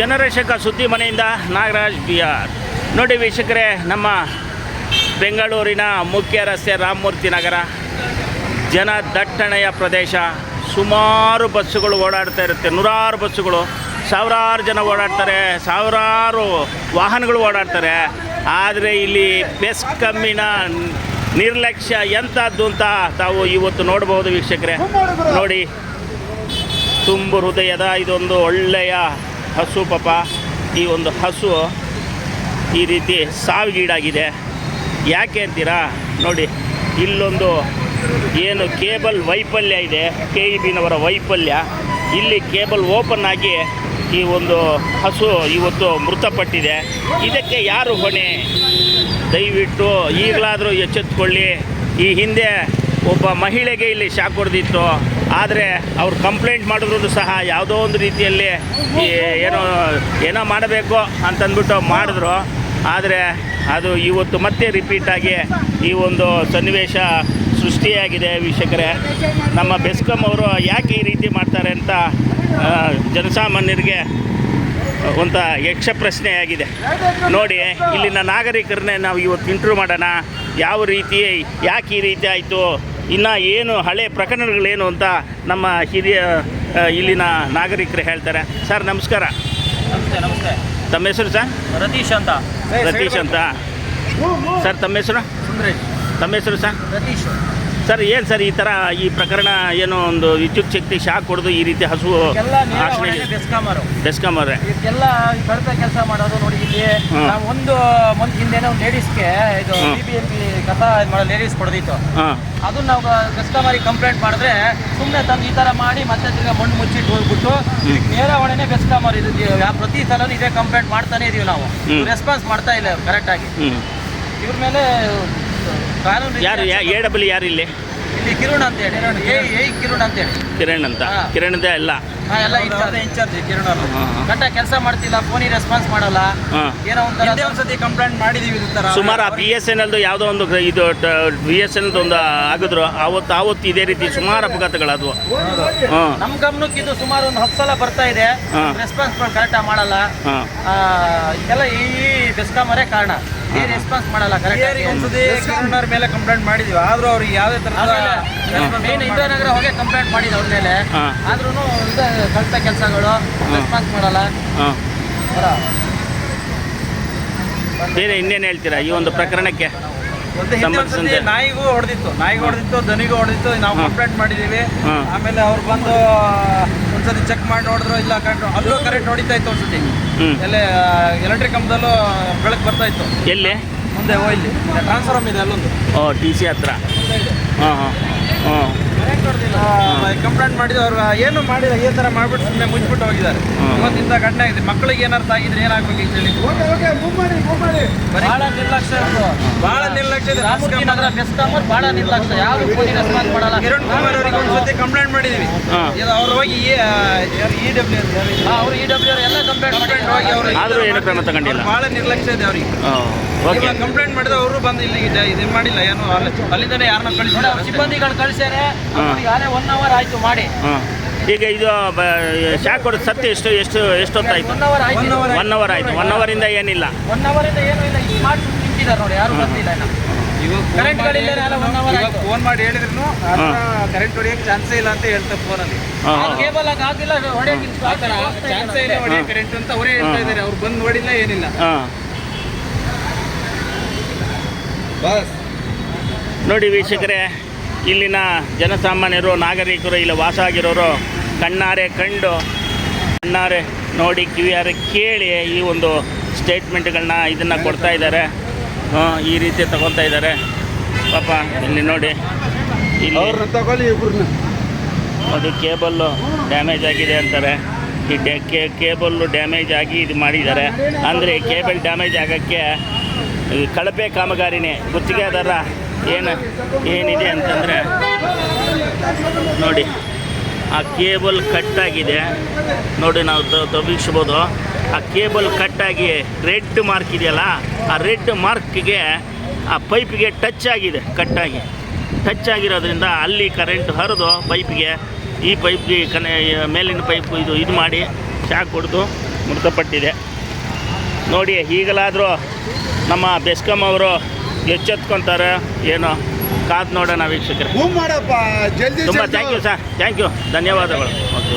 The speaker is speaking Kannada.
ಜನರಕ್ಷಕ ಸುದ್ದಿ ಮನೆಯಿಂದ ನಾಗರಾಜ್ ಬಿ ಆರ್ ನೋಡಿ ವೀಕ್ಷಕರೇ, ನಮ್ಮ ಬೆಂಗಳೂರಿನ ಮುಖ್ಯ ರಸ್ತೆ ರಾಮಮೂರ್ತಿ ನಗರ, ಜನ ದಟ್ಟಣೆಯ ಪ್ರದೇಶ, ಸುಮಾರು ಬಸ್ಸುಗಳು ಓಡಾಡ್ತಾ ಇರುತ್ತೆ, ನೂರಾರು ಬಸ್ಸುಗಳು, ಸಾವಿರಾರು ಜನ ಓಡಾಡ್ತಾರೆ, ಸಾವಿರಾರು ವಾಹನಗಳು ಓಡಾಡ್ತಾರೆ. ಆದರೆ ಇಲ್ಲಿ ಬೆಸ್ ಕಮ್ಮಿನ ನಿರ್ಲಕ್ಷ್ಯ ಎಂಥದ್ದು ಅಂತ ತಾವು ಇವತ್ತು ನೋಡ್ಬೋದು ವೀಕ್ಷಕರೇ. ನೋಡಿ, ತುಂಬು ಹೃದಯದ ಇದೊಂದು ಒಳ್ಳೆಯ ಹಸು ಪಾಪ, ಈ ಒಂದು ಹಸು ಈ ರೀತಿ ಸಾವಿಗೀಡಾಗಿದೆ. ಯಾಕೆ ಅಂತೀರಾ? ನೋಡಿ, ಇಲ್ಲೊಂದು ಏನು ಕೇಬಲ್ ವೈಫಲ್ಯ ಇದೆ, ಕೆ ಇ ಬಿನವರ ವೈಫಲ್ಯ. ಇಲ್ಲಿ ಕೇಬಲ್ ಓಪನ್ ಆಗಿ ಈ ಒಂದು ಹಸು ಇವತ್ತು ಮೃತಪಟ್ಟಿದೆ. ಇದಕ್ಕೆ ಯಾರು ಹೊಣೆ? ದಯವಿಟ್ಟು ಈಗಲಾದರೂ ಎಚ್ಚೆತ್ಕೊಳ್ಳಿ. ಈ ಹಿಂದೆ ಒಬ್ಬ ಮಹಿಳೆಗೆ ಇಲ್ಲಿ ಶಾಕ್ ಹೊಡೆದಿತ್ತು. ಆದರೆ ಅವ್ರು ಕಂಪ್ಲೇಂಟ್ ಮಾಡಿದ್ರು ಸಹ ಯಾವುದೋ ಒಂದು ರೀತಿಯಲ್ಲಿ ಏನೋ ಏನೋ ಮಾಡಬೇಕು ಅಂತಂದ್ಬಿಟ್ಟು ಮಾಡಿದ್ರು. ಆದರೆ ಅದು ಇವತ್ತು ಮತ್ತೆ ರಿಪೀಟಾಗಿ ಈ ಒಂದು ಸನ್ನಿವೇಶ ಸೃಷ್ಟಿಯಾಗಿದೆ ವೀಕ್ಷಕರೇ. ನಮ್ಮ ಬೆಸ್ಕಮ್ ಅವರು ಯಾಕೆ ಈ ರೀತಿ ಮಾಡ್ತಾರೆ ಅಂತ ಜನಸಾಮಾನ್ಯರಿಗೆ ಒಂಥ ಯಕ್ಷ ಪ್ರಶ್ನೆಯಾಗಿದೆ ನೋಡಿ, ಇಲ್ಲಿನ ನಾಗರಿಕರನ್ನೇ ನಾವು ಇವತ್ತು ಇಂಟ್ರೂ ಮಾಡೋಣ. ಯಾವ ರೀತಿ, ಯಾಕೆ ಈ ರೀತಿ ಆಯಿತು? ಇನ್ನು ಏನು ಹಳೆ ಪ್ರಕರಣಗಳೇನು ಅಂತ ನಮ್ಮ ಹಿರಿಯ ಇಲ್ಲಿನ ನಾಗರಿಕರು ಹೇಳ್ತಾರೆ. ಸರ್ ನಮಸ್ಕಾರ. ನಮಸ್ತೆ ನಮಸ್ತೆ. ತಮ್ಮ ಹೆಸರು ಸರ್? ರತೀಶ್ ಅಂತ. ರತೀಶ್ ಅಂತ. ಸರ್ ತಮ್ಮ ಹೆಸರು? ತಮ್ಮ ಹೆಸರು ಸರ್? ರತೀಶ್. ಸರ್ ಏನು ಸರ್ ಈ ಥರ ಈ ಪ್ರಕರಣ ಏನೋ ಒಂದು ವಿದ್ಯುತ್ ಶಕ್ತಿ ಶಾಕ್ ಹೊಡೆದು ಈ ರೀತಿ ಹಸು ಅವರೇ ಇದಕ್ಕೆಲ್ಲ ಕಳಪೆ ಕೆಲಸ ಮಾಡೋದು ನೋಡಿ ಇಲ್ಲಿ. ನಾವು ಒಂದು ಮಂತ್ ಹಿಂದೆನೆ ಒಂದು ಲೇಡೀಸ್ಗೆ ಇದು. ಬಿ ಬಿ ಎಂ ಪಿ ಕಸ ಮಾಡೋ ಲೇಡೀಸ್ ಕೊಡ್ದಿತ್ತು. ಅದನ್ನ ನಾವು ಡೆಸ್ಕಾಮರಿಗೆ ಕಂಪ್ಲೇಂಟ್ ಮಾಡಿದ್ರೆ ಸುಮ್ಮನೆ ತಂದು ಈ ಥರ ಮಾಡಿ ಮತ್ತೆ ತಿರ್ಗಾ ಮಣ್ಣು ಮುಚ್ಚಿಟ್ಟು ಹೋಗ್ಬಿಟ್ಟು ಇದಕ್ಕೆ ನೇರ ಹೊಣೆನೇ ಬೆಸ್ಕಾಮರ್ ಇದು ಪ್ರತಿ ಸಲನೂ ಇದೇ ಕಂಪ್ಲೇಂಟ್ ಮಾಡ್ತಾನೆ ಇದೀವಿ ನಾವು. ರೆಸ್ಪಾನ್ಸ್ ಮಾಡ್ತಾ ಇಲ್ಲ ಕರೆಕ್ಟಾಗಿ ಇವ್ರ ಮೇಲೆ ಕಾನೂನು ಯಾರು ಎ ಡಬ್ಲ್ಯೂ ಯಾರು ಇಲ್ಲಿ? ಇಲ್ಲಿ ಕಿರಣ್ ಅಂತ ಹೇಳಿ. ಏ ಏ ಕಿರುಣ್ ಅಂತ ಹೇಳಿ. ಕಿರಣ್ ಅಂತ? ಹಾ. ಕಿರಣ್ ಎಲ್ಲ ಹಾ, ಎಲ್ಲ ಇನ್ಚಾರ್ಜ್. ಇನ್ಚಾರ್ಜ್ ಕಿರಣ್ ಅವರು. ಹಾಂ ಹಾಂ. ಕರೆಕ್ಟ ಕೆಲಸ ಮಾಡ್ತಿಲ್ಲ ಫೋನಿಗೆ ರೆಸ್ಪಾನ್ಸ್ ಮಾಡಲ್ಲ. ಹಾಂ. ಏನೋ ಒಂಥರ ಹಿಂದೆ ಒಂದ್ಸತಿ ಕಂಪ್ಲೇಂಟ್ ಮಾಡಿದೀವಿ ಇದು ತರ ಸುಮಾರು ಆ ಬಿ ಎಸ್ ಎನ್ ಎಲ್ದು ಯಾವುದೋ ಒಂದು ಗ್ರ- ಇದು ಬಿ ಎಸ್ ಎನ್ ಒಂದು ಆಗಿದ್ರು ಅವತ್ತು ಆವತ್ತು ಇದೇ ರೀತಿ ಸುಮಾರು ಅಪಘಾತಗಳಾದವು. ಹಾಂ. ನಮ್ ಗಮನಕ್ಕೆ ಇದು ಸುಮಾರು ಒಂದು ಹತ್ತು ಸಲ ಬರ್ತಾ ಇದೆ. ಹಾ. ರೆಸ್ಪಾನ್ಸ್ ಕರೆಕ್ಟಾಗಿ ಮಾಡಲ್ಲ. ಹಾಂ. ಆ, ಇದೆಲ್ಲ ಈ ಬೆಸ್ಕಾಮರೇ ಕಾರಣ. ರೆಸ್ಪಾನ್ಸ್ ಮಾಡಲ್ಲ ಕರೆಕ್ಟ್ ಮೇಲೆ ಕಂಪ್ಲೇಂಟ್ ಮಾಡಿದೀವಿ ಆದ್ರೂ ಅವ್ರಿಗೆ ಯಾವ್ದೇ ತರದ ಮೇನ್ ಇಂದಿರಾನಗರ ಹೋಗಿ ಕಂಪ್ಲೇಂಟ್ ಮಾಡಿದ ಅವ್ರ ಮೇಲೆ. ಆದ್ರೂ ಇದು ಕಳ್ತ ಕೆಲಸಗಳು ರೆಸ್ಪಾನ್ಸ್ ಮಾಡಲ್ಲ. ಬೇರೆ. ಇನ್ನೇನು ಹೇಳ್ತೀರಾ ಈ ಒಂದು ಪ್ರಕರಣಕ್ಕೆ. ನಾಯಿಗೂ ಹೊಡೆದಿತ್ತು ನಾಯಿಗೂ ಹೊಡೆದಿತ್ತು ದನಿಗೂ ಹೊಡೆದಿತ್ತು ನಾವು ಕಂಪ್ಲೇಂಟ್ ಮಾಡಿದೀವಿ. ಆಮೇಲೆ ಅವ್ರು ಬಂದು ಒಂದ್ಸತಿ ಚೆಕ್ ಮಾಡಿ ನೋಡಿದ್ರು ಇಲ್ಲ ಕಂಡು ಅಲ್ಲೂ ಕರೆಕ್ಟ್ ಹೊಡಿತಾ ಇತ್ತು ಒಂದ್ಸತಿ. ಎಲ್ಲೇ ಎಲೆಕ್ಟ್ರಿಕ್ ಕಂಬದಲ್ಲೂ ಬೆಳಕು ಬರ್ತಾ ಇತ್ತು. ಎಲ್ಲಿ? ಮುಂದೆ ಓ ಇಲ್ಲಿ ಟ್ರಾನ್ಸ್ಫಾರ್ಮ್ ಇದೆ ಅಲ್ಲೊಂದು. ಓ ಟಿ ಸಿ ಹತ್ರ. ಹಾಂ ಹಾಂ. ಹಾಂ. ಕಂಪ್ಲೇಂಟ್ ಮಾಡಿದ್ರು ಅವ್ರು ಏನು ಮಾಡಿಲ್ಲ ಈ ತರ ಮಾಡ್ಬಿಟ್ಟು ಸುಮ್ಮನೆ ಮುಚ್ಚಿಬಿಟ್ಟು ಹೋಗಿದ್ದಾರೆ. ಇವತ್ತಿಂದ ಘಟನೆ ಆಗಿದೆ ಮಕ್ಕಳಿಗೆ ಏನಾರು ಆಗಿದ್ರೆ ಏನಾಗ್ಬೇಕು ಅಂತ ಹೇಳಿ. ಬಹಳ ನಿರ್ಲಕ್ಷ್ಯ. ಬಹಳ ನಿರ್ಲಕ್ಷ್ಯ ಇದೆ. ಬಹಳ ನಿರ್ಲಕ್ಷ್ಯ. ಯಾರು ರೆಸ್ಪಾನ್ಸ್ ಮಾಡಲ್ಲ ಕಿರಣ್ ಕುಮಾರ್ ಅವರಿಗೆ ಒಂದ್ಸತಿ ಕಂಪ್ಲೇಂಟ್ ಮಾಡಿದೀವಿ. ಇದು ಅವ್ರು ಹೋಗಿ ಇ ಡಬ್ಲ್ಯೂ ಅವ್ರು ಇ ಡಬ್ಲ್ಯೂ ಎಲ್ಲ ಕಂಪ್ಲೇಂಟ್ ಕಂಪ್ಲೇಂಟ್ ಹೋಗಿ ಅವರು ಆದರೂ ಏನು ಕ್ರಮ ತಗೊಂಡಿಲ್ಲ. ಬಹಳ ನಿರ್ಲಕ್ಷ್ಯ ಇದೆ ಅವ್ರಿಗೆ. ಇವಾಗ ಕಂಪ್ಲೇಂಟ್ ಮಾಡಿದ ಅವರು ಬಂದು ಇಲ್ಲಿ ಇದು ಮಾಡಿಲ್ಲ ಏನು ಅಲ್ಲಿ. ಅಲ್ಲಿಂದನೇ ಯಾರನ್ನ ಅವ್ರು ಸಿಬ್ಬಂದಿಗಳು ಕಳ್ಸ್ಯಾರೆ. ಈಗಾಗಲೇ ಒನ್ ಅವರ್ ಆಯ್ತು ಮಾಡಿ. ಈಗ ಇದು ಶಾಕ್ ಹೊಡೆದು ಸತ್ಯ ಎಷ್ಟು ಎಷ್ಟು ಎಷ್ಟೊತ್ತಾಯ್ತು ಒನ್ ಅವರ್ ಆಯ್ತು. ಒನ್ ಅವರ್ ಆಯ್ತು. ಒನ್ ಅವರಿಂದ ಏನಿಲ್ಲ. ಒನ್ ಅವರ್ ಇಂದ ಏನು ಇಲ್ಲ ಸ್ಮಾರ್ಟ್ ನಿಂತಿದ್ದಾರೆ ನೋಡಿ ಯಾರು ಬಂದಿಲ್ಲ. ಫೋನ್ ಮಾಡಿ ಹೇಳಿದ್ರು ಕರೆಂಟ್ ಹೊಡಿಯಕ್ಕೆ ಚಾನ್ಸೇ ಇಲ್ಲ ಅಂತ ಹೇಳ್ತಾರೆ ಫೋನಲ್ಲಿ ಕೇಬಲ್ ಆಗಿಲ್ಲ ಚಾನ್ಸೇ ಇಲ್ಲ. ಹೊಡಿಯೋ ಕರೆಂಟ್ ಅಂತ ಅವರೇ ಹೇಳ್ತಾ ಇದ್ದಾರೆ. ಅವ್ರು ಬಂದು ನೋಡಿಲ್ಲ ಏನಿಲ್ಲ. ಹಾಂ. ಬಸ್. ನೋಡಿ ವೀಕ್ಷಕರೇ ಇಲ್ಲಿನ ಜನಸಾಮಾನ್ಯರು ನಾಗರಿಕರು ಇಲ್ಲಿ ವಾಸ ಆಗಿರೋರು ಕಣ್ಣಾರೆ ಕಂಡು ಕಣ್ಣಾರೆ ನೋಡಿ ಕಿವಿಯಾರೆ ಕೇಳಿ ಈ ಒಂದು ಸ್ಟೇಟ್ಮೆಂಟ್ಗಳನ್ನ ಇದನ್ನು ಕೊಡ್ತಾ ಇದ್ದಾರೆ. ಹ್ಞೂ ಈ ರೀತಿ ತಗೊತಾ ಇದ್ದಾರೆ. ಪಾಪ ಇಲ್ಲಿ ನೋಡಿ ಇಲ್ಲಿ ಅದು ಕೇಬಲ್ಲು ಡ್ಯಾಮೇಜ್ ಆಗಿದೆ ಅಂತಾರೆ. ಈ ಡ್ಯಾ ಕೇ ಕೇಬಲ್ಲು ಡ್ಯಾಮೇಜ್ ಆಗಿ ಇದು ಮಾಡಿದ್ದಾರೆ. ಅಂದರೆ ಕೇಬಲ್ ಡ್ಯಾಮೇಜ್ ಆಗೋಕ್ಕೆ ಕಳಪೆ ಕಾಮಗಾರಿನೇ ಗುತ್ತಿಗೆದಾರ ಏನು ಏನಿದೆ ಅಂತಂದರೆ ನೋಡಿ, ಆ ಕೇಬಲ್ ಕಟ್ಟಾಗಿದೆ ನೋಡಿ ನಾವು ತಪ್ಪಿಸ್ಬೋದು ಆ ಕೇಬಲ್ ಕಟ್ಟಾಗಿ ರೆಡ್ ಮಾರ್ಕ್ ಇದೆಯಲ್ಲ, ಆ ರೆಡ್ ಮಾರ್ಕ್ಗೆ ಆ ಪೈಪ್ಗೆ ಟಚ್ ಆಗಿದೆ ಕಟ್ಟಾಗಿ ಟಚ್ ಆಗಿರೋದ್ರಿಂದ ಅಲ್ಲಿ ಕರೆಂಟ್ ಹರಿದು ಪೈಪ್ಗೆ, ಈ ಪೈಪ್ಗೆ ಕನೆ, ಮೇಲಿನ ಪೈಪ್ ಇದು ಇದು ಮಾಡಿ ಶಾಕ್ ಹೊಡೆದು ಮೃತಪಟ್ಟಿದೆ. ನೋಡಿ, ಈಗಲಾದರೂ ನಮ್ಮ ಬೆಸ್ಕಮ್ ಅವರು ಎಚ್ಚೆತ್ಕೊತಾರೆ ಏನೋ ಕಾದು ನೋಡೋಣ ವೀಕ್ಷಕರೇ. ಮಾಡಪ್ಪ. ಜಲ್ದಿ ತುಂಬ thank you sir thank you ಧನ್ಯವಾದಗಳು. ಓಕೆ